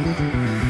Şu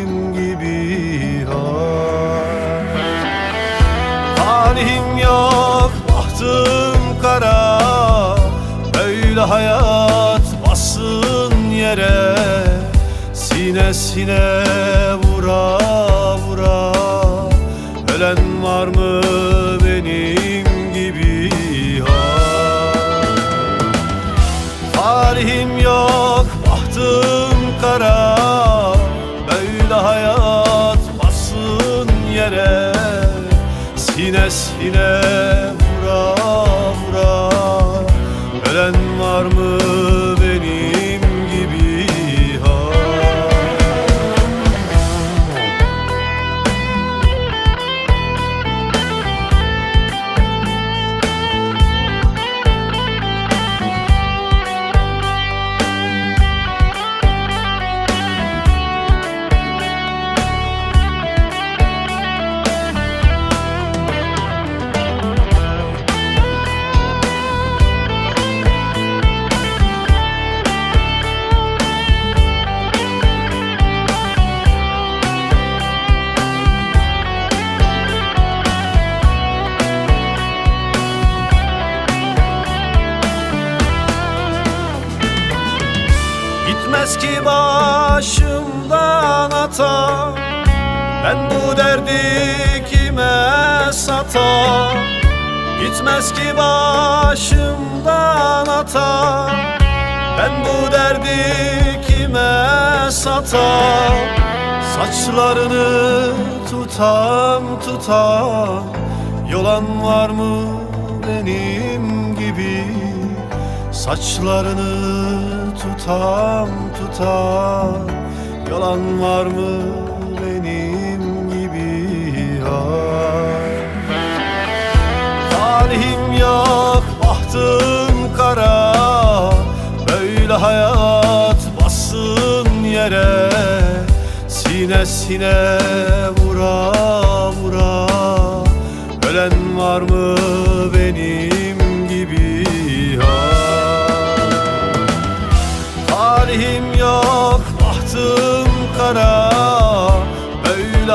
Sinesine vura vura. Ölen var mı benim gibi? Ay. Talihim yok, bahtım kara. Böyle hayat bassın yere. Sinesine vura Ki başımdan ata Ben bu derdi kime sata Gitmez ki başımdan ata Ben bu derdi kime sata Saçlarını tutam tutam Yolan var mı benim gibi Saçlarını tutam tutam Yalan var mı benim gibi Ay. Talihim yok, bahtım kara Böyle hayat bassın yere Sinesine vura vura Ölen var mı benim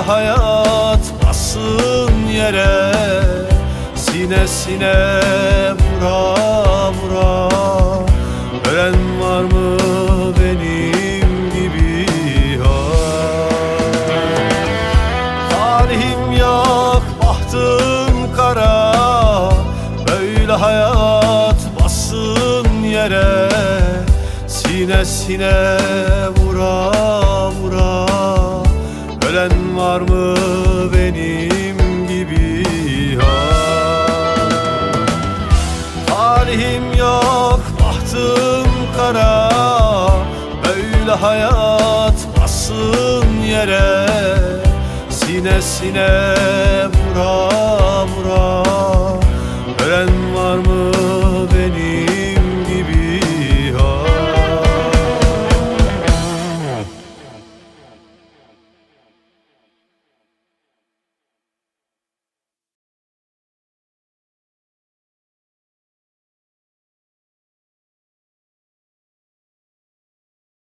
hayat bassın yere. Sinesine vura vura Ölen var mı benim gibi? Ay. Talihim yok, bahtım kara. Böyle hayat bassın yere. Sinesine vura vura Ölen var mı benim gibi? Ay. Talihim yok, bahtım kara. Böyle hayat bassın yere. Sinesine vura vura. Ölen var mı